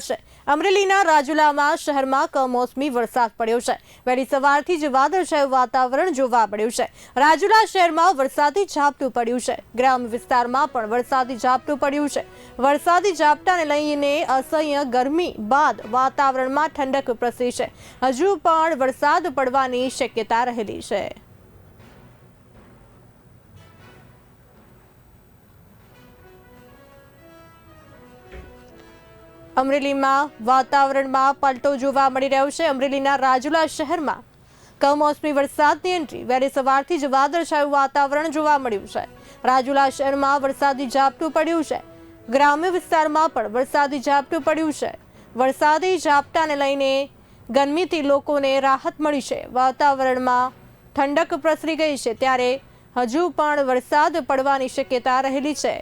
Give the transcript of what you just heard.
છે. અમરેલીના રાજુલામાં શહેરમાં કમોસમી વરસાદ પડ્યો છે. વહેલી સવારથી જ વાદળછાયું વાતાવરણ જોવા મળ્યું છે. રાજુલા શહેરમાં વરસાદી ઝાપટું પડ્યું છે. ગ્રામ વિસ્તારમાં પણ વરસાદી ઝાપટું પડ્યું છે. વરસાદી ઝાપટાને લઈને અસહ્ય ગરમી બાદ વાતાવરણમાં ઠંડક પ્રસરી છે. હજુ પણ વરસાદ પડવાની શક્યતા રહેલી છે. અમરેલીમાં વાતાવરણમાં પલટો જોવા મળી રહ્યો છે. અમરેલીના રાજુલા શહેરમાં કમોસમી વરસાદની એન્ટ્રી. વહેલી સવારથી જ વાદળછાયું વાતાવરણ જોવા મળ્યું છે. રાજુલા શહેરમાં વરસાદી ઝાપટું પડ્યું છે. ગ્રામ્ય વિસ્તારમાં પણ વરસાદી ઝાપટું પડ્યું છે. વરસાદી ઝાપટાને લઈને ગરમીથી લોકોને રાહત મળી છે. વાતાવરણમાં ઠંડક પ્રસરી ગઈ છે. ત્યારે હજુ પણ વરસાદ પડવાની શક્યતા રહેલી છે.